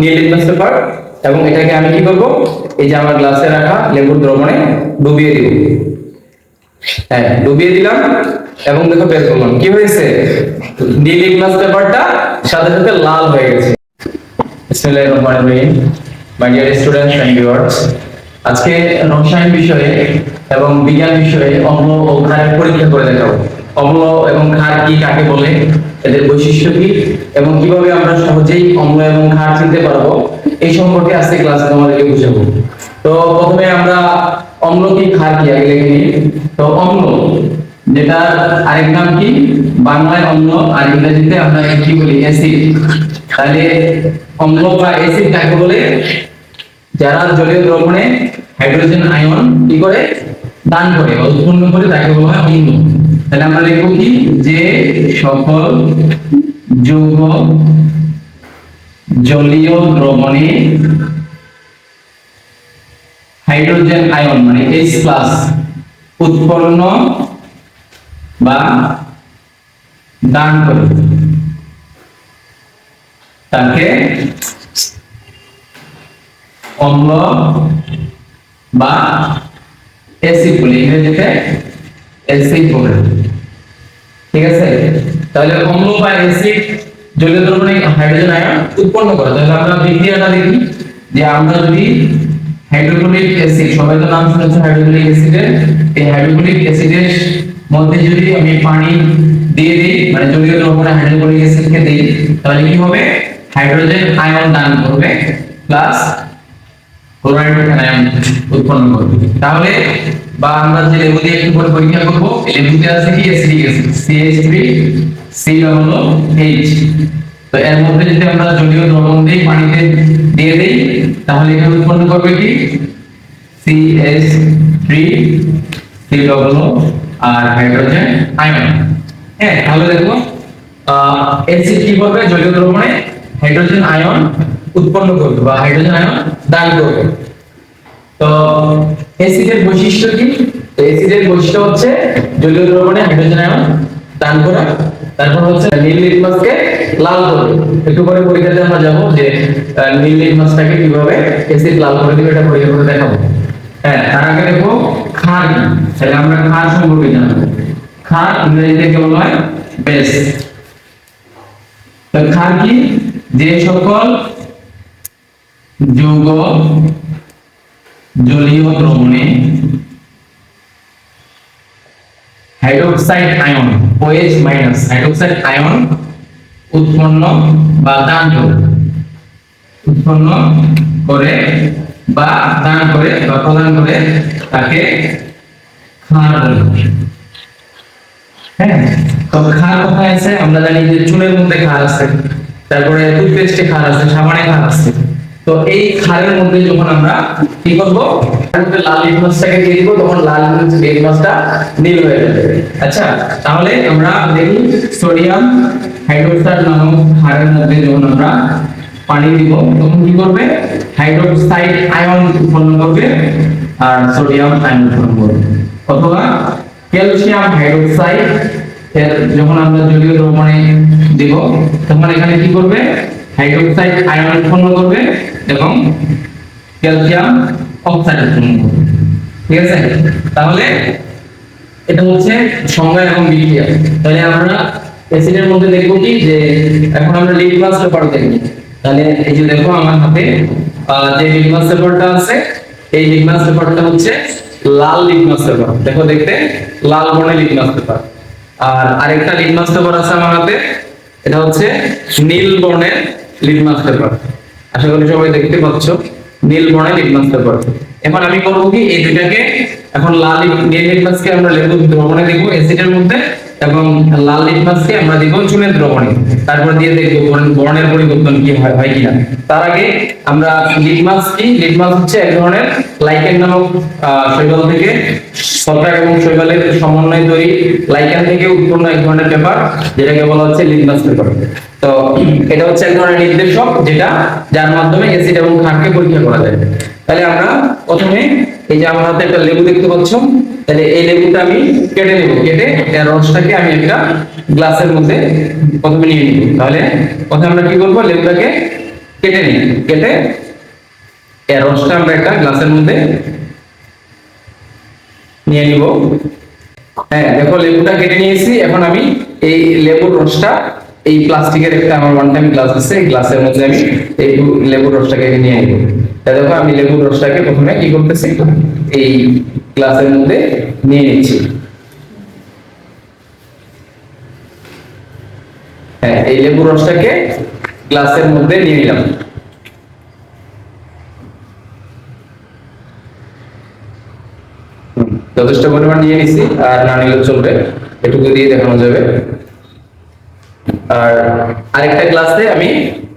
নীল litmus paper এবং এটাকে আমি কি করব? এই যে আমার গ্লাসে রাখা লেবুর দ্রবণে ডুবিয়ে দিব। হ্যাঁ ডুবিয়ে দিলাম এবং দেখো বের করলাম কি হয়েছে? নীল লিটমাস পেপারটা সাথে সাথে লাল হয়ে গেছে। মাই ডিয়ার স্টুডেন্টস ভিউয়ার্স আজকে রসায়ন বিষয়ে এবং বিজ্ঞান বিষয়ে অম্ল ও ক্ষারের পরীক্ষা করে দেখাবো। অম্ল এবং ক্ষার কি কাকে বলে? এদের বৈশিষ্ট্য কি এবং কীভাবে আমরা সহজেই অম্ল এবং ক্ষার চিনতে পারব, এই সম্পর্কে আজকে ক্লাসে তোমাদেরকে বুঝাবো। তো প্রথমে আমরা অম্ল কি, ক্ষার কি আগে লিখে নিই। তো অম্ল যেটা আরেক নাম কি? বাংলায় অম্ল, আর ইংরেজিতে আমরা কি বলি? অ্যাসিড তাহলে অম্ল বা অ্যাসিড কাকে বলে? যারা জলীয় দ্রবণে হাইড্রোজেন আয়ন কি করে? দান করে উৎপন্ন করে তাকে বলা হয় অম্ল। তাহলে আমরা লিখব কি? যে সকল যৌগ জলীয় দ্রবণে হাইড্রোজেন আয়ন মানে H উৎপন্ন বা দান করে। তাকে অম্ল বা অ্যাসিড বলে। ইংরেজিতে অ্যাসিড বলে। ঠিক আছে? তাহলে অম্ল বা অ্যাসিড জলীয় দ্রবণে হাইড্রোজেন আয়ন উৎপন্ন করে। তাহলে আমরা বিক্রিয়াটা দেখি। যে আমরা যদি হাইড্রোক্লোরিক অ্যাসিড সবাই তো নাম শুনেছে হাইড্রোক্লোরিক অ্যাসিডের এই হাইড্রোক্লোরিক অ্যাসিডের মধ্যে যদি আমি পানি দিয়ে দিই মানে জলীয় দ্রবণে হাইড্রোক্লোরিক অ্যাসিডকে দিই, তাহলে কি হবে? হাইড্রোজেন আয়ন দান করবে প্লাস ক্লোরাইড আয়ন উৎপন্ন করবে। তাহলে বা আমরা যে লেবু দিয়ে একটু পরে পরীক্ষা করব লেবুতে আছে কি? অ্যাসিডিক অ্যাসিড CH3 C হলো H তো এর মধ্যে যদি আমরা জলীয় দ্রবণ দিই পানিতে দিয়ে দেই, তাহলে এটা উৎপন্ন করবে কি? CH3 C হলো আর হাইড্রোজেন আয়ন হ্যাঁ তাহলে দেখো অ্যাসিড কি করবে? জলীয় দ্রবণে হাইড্রোজেন আয়ন উৎপন্ন করবে বা হাইড্রোজেন আয়ন দান করবে। তো অ্যাসিডের বৈশিষ্ট্য কি? তো বৈশিষ্ট্য হচ্ছে জলীয় দ্রবণে হাইড্রোজেন আয়ন দান করা। তারপর হচ্ছে নীল লিটমাসকে লাল একটু পরে পরীক্ষাতে আমরা যাব যে নীল লিটমাসটাকে কীভাবে লাল করে দিবে এটা পরীক্ষা করে দেখাবো। হ্যাঁ তার আগে দেখো তাহলে আমরা ক্ষার সম্পর্কে জানব। ক্ষার ইংরেজিতে কি বলা হয়? বেস তো কি? যে সকল যৌগ জলীয় দ্রবণে hydroxide ion OH minus hydroxide ion উৎপন্ন বা দান করে। উৎপন্ন করে বা দান করে বা প্রদান করে তাকে ক্ষার বলে। হ্যাঁ তো ক্ষার কোথায় আছে? আমরা জানি যে চুলের মধ্যে ক্ষার আছে, তারপরে টুথপেস্টে ক্ষার আছে, সাবানে ক্ষার আছে। তো এই ক্ষারের মধ্যে যখন আমরা কি করব? লাল লিটমাসটাকে দিয়ে দিব, তখন লাল লিটমাসটা নীল হয়ে যাবে। আচ্ছা তাহলে আমরা দেখি সোডিয়াম হাইড্রোক্সাইড নামক ক্ষারের মধ্যে যখন আমরা পানি দিব, তখন কি করবে? হাইড্রোক্সাইড আয়ন উৎপন্ন করবে আর সোডিয়াম আয়ন উৎপন্ন করবে। অথবা ক্যালসিয়াম হাইড্রোক্সাইড এর যখন আমরা জলীয় দ্রবণে দিব, তখন এখানে কি করবে? হাইড্রোক্সাইড আয়ন উৎপন্ন করবে। এবং ক্যালসিয়াম অক্সাইড উৎপন্ন ঠিক আছে? তাহলে এটা হচ্ছে সংজ্ঞা এবং বিক্রিয়া। তাহলে আমরা অ্যাসিডের মধ্যে দেখব কি? যে এখন আমরা লিটমাস পেপার দেখব। তাহলে এই যে দেখো আমার হাতে যে লিটমাস পেপারটা আছে, এই লিটমাস পেপারটা হচ্ছে লাল লিটমাস পেপার দেখো দেখতে, লাল বর্ণের লিটমাস পেপার আর আরেকটা লিটমাস পেপার আছে আমার হাতে, এটা হচ্ছে নীল বর্ণের লিটমাস পেপার আশা করি সবাই দেখতে পাচ্ছ। নীল বর্ণের লিটমাস পেপার এখন আমি করব কি, এই দুইটাকে এখন লাল নীল লিটমাসকে আমরা লেবু দ্রবণে দেখব অ্যাসিডের মধ্যে এবং লাল লিটমাসকে আমরা দিব চুনের দ্রবণে। তারপর দিয়ে দেখব বর্ণের পরিবর্তন কি হয় হয় কিনা। তার আগে আমরা লিটমাস কি? লিটমাস হচ্ছে এক ধরনের লাইকেন নামক শৈবাল থেকে ছত্রাক এবং শৈবালের সমন্বয়ে তৈরি। লাইকেন থেকে উৎপন্ন এক ধরনের পেপার, যেটাকে বলা হচ্ছে লিটমাস পেপার। তো এটা হচ্ছে এক ধরনের নির্দেশক, যেটা যার মাধ্যমে অ্যাসিড এবং ক্ষারকে পরীক্ষা করা যায়। তাহলে আমরা প্রথমে এই যে আমার হাতে একটা লেবু দেখতে পাচ্ছ, তাহলে এই লেবুটা আমি কেটে নেব। কেটে এর রসটাকে আমি একটা গ্লাসের মধ্যে প্রথমে নিয়ে নিব। তাহলে প্রথমে আমরা কি করব? লেবুটাকে কেটে নিই। কেটে এর রসটা আমরা একটা গ্লাসের মধ্যে নিয়ে নিব। হ্যাঁ দেখো লেবুটা কেটে নিয়েছি। এখন আমি এই লেবুর রসটা এই প্লাস্টিকের একটা আমার ওয়ান টাইম গ্লাস আছে এই গ্লাসের মধ্যে আমি এই লেবুর রসটাকে নিয়ে নিব। দেখো আমি লেবুর রসটাকে প্রথমে কি করতেছি, এই গ্লাসের মধ্যে নিয়ে নিচ্ছি। হ্যাঁ এই লেবুর রসটাকে মধ্যে নিয়ে নিলাম। যথেষ্ট পরিমাণ নিয়ে নিছি, আর না নিলেও চলবে, এটুকু দিয়ে দেখানো যাবে। আর আরেকটা গ্লাসে আমি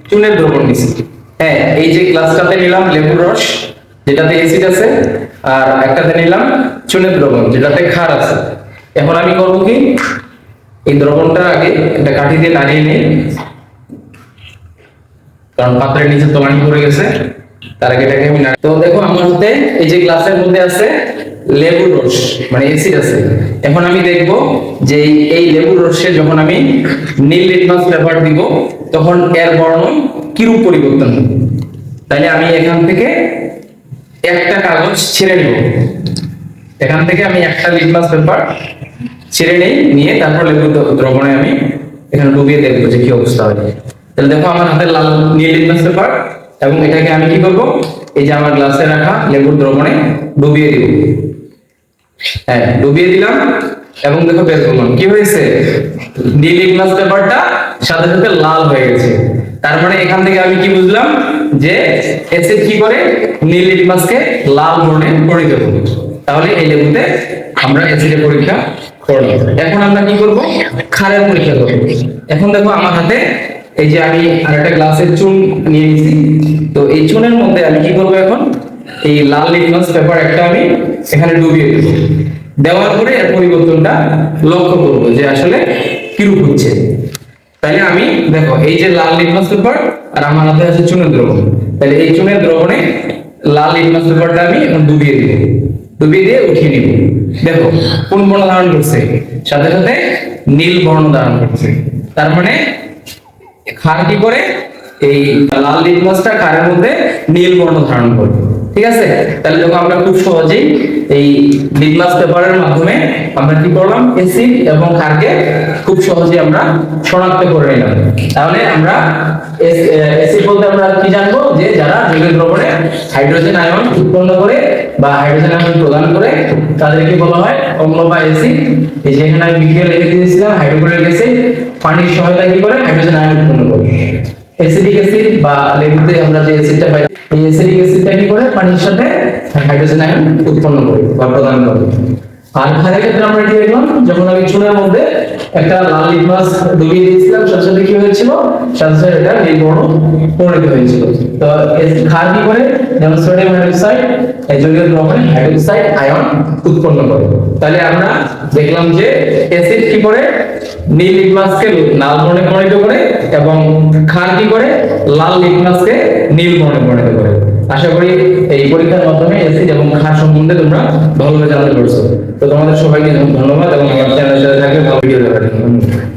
চুনের দ্রবণ নিছি। হ্যাঁ এই যে গ্লাসটাতে নিলাম লেবুর রস, যেটাতে অ্যাসিড আছে, আর একটাতে নিলাম চুনের দ্রবণ, যেটাতে ক্ষার আছে। এখন আমি করব কি, এই দ্রবণটা আগে একটা কাঠি দিয়ে নাড়িয়ে নিই। কারণ পাত্রের নিচে তো পানি পড়ে গেছে। তার আগে এটাকে আমি তো দেখো আমার হাতে এই যে গ্লাসের মধ্যে আছে লেবুর রস মানে অ্যাসিড আছে। এখন আমি দেখব যে এই- লেবুর রসে যখন আমি নীল লিটমাস পেপার দিব, তখন এর বর্ণ কিরূপ পরিবর্তন হবে? তাহলে আমি এখান থেকে একটা কাগজ ছেড়ে নেব। এখান থেকে আমি একটা লিটমাস পেপার ছেড়ে নেই, নিয়ে তারপর লেবু দ্রবণে আমি এখানে ডুবিয়ে দেখব যে কি অবস্থা হয় তাহলে দেখো আমার হাতে লাল নীল লিটমাস পেপার। এবং এটাকে আমি কি করব? এই যে আমার গ্লাসে রাখা লেবুর দ্রবণে ডুবিয়ে দিব। হ্যাঁ ডুবিয়ে দিলাম এবং দেখো বের করলাম। কি হয়েছে? নীল লিটমাস পেপারটা সাথে সাথে লাল হয়ে গেছে। তার মানে এখান থেকে আমি কি বুঝলাম? যে এসে কি করে? নীল লিটমাসকে লাল বর্ণে পরিণত করে তাহলে এই লেবুতে আমরা অ্যাসিডের পরীক্ষা করলাম। এখন আমরা কি করব? ক্ষারের পরীক্ষা করব। এখন দেখো আমার হাতে এই যে আমি আরেকটা গ্লাসের চুন নিয়ে নিয়েছি তো এই চুনের মধ্যে আমি কি করব এখন? এই লাল লিটমাস পেপার একটা আমি এখানে ডুবিয়ে দেব। দেওয়ার পরে এর পরিবর্তনটা লক্ষ্য করব যে আসলে কিরূপ হচ্ছে। তাহলে আমি, দেখো, এই যে লাল লিটমাস পেপার আর আমার হাতে আছে চুনের দ্রবণ। তাহলে এই চুনের দ্রবণে লাল লিটমাস পেপারটা আমি এখন ডুবিয়ে দিব। ডুবিয়ে দিয়ে উঠিয়ে নিব। দেখো, কোন বর্ণ ধারণ করছে? সাথে সাথে নীল বর্ণ ধারণ করছে। তার মানে ক্ষার কি করে এই লাল লিটমাসটা ক্ষারের মধ্যে নীল বর্ণ ধারণ করবে। ঠিক আছে? তাহলে দেখো আমরা খুব সহজেই এই লিটমাস পেপারের মাধ্যমে আমরা কি করলাম? অ্যাসিড এবং ক্ষারকে খুব সহজেই আমরা শনাক্ত করে নিলাম। তাহলে আমরা অ্যাসিড বলতে আমরা কি জানব? যে যারা জলীয় দ্রবণে হাইড্রোজেন আয়ন উৎপন্ন করে বা হাইড্রোজেন আয়ন প্রদান করে, তাদেরকে বলা হয় অম্ল বা অ্যাসিড এই যে এখানে আমি বিক্রিয়া লিখে দিয়েছিলাম হাইড্রোক্লোরিক অ্যাসিড পানির সহায়তায় কি করে? হাইড্রোজেন আয়ন উৎপন্ন করে। অ্যাসিডিক অ্যাসিড বা লেবুতে আমরা যে অ্যাসিডটা পাই এই অ্যাসিডিক অ্যাসিডটা কি করে পানির সাথে হাইড্রোজেন আয়ন উৎপন্ন করে বা প্রদান করে। আর ক্ষেত্রে আমরা কি দেখলাম? যখন আমি চুনের মধ্যে একটা লাল লিটমাস ডুবিয়ে দিয়েছিলাম, সাথে সাথে কি হয়েছিল? সাথে সাথে এটা নীল বর্ণ পরিণত হয়েছিল। তো ক্ষার কি করে? যেমন সোডিয়াম হাইড্রোক্সাইড এই জলীয় দ্রবণে হাইড্রোক্সাইড আয়ন উৎপন্ন করে। তাহলে আমরা দেখলাম যে অ্যাসিড কি করে? নীল লিটমাসকে লাল বর্ণে পরিণত করে এবং ক্ষার কি করে? লাল লিটমাসকে নীল বর্ণে পরিণত করে। আশা করি এই পরীক্ষার মাধ্যমে অ্যাসিড এবং ক্ষার সম্বন্ধে তোমরা ভালোভাবে জানতে পারছ। তো তোমাদের সবাইকে ধন্যবাদ এবং আমার চ্যানেলের সাথে থাকলে ভালো ভিডিও দেখার জন্য।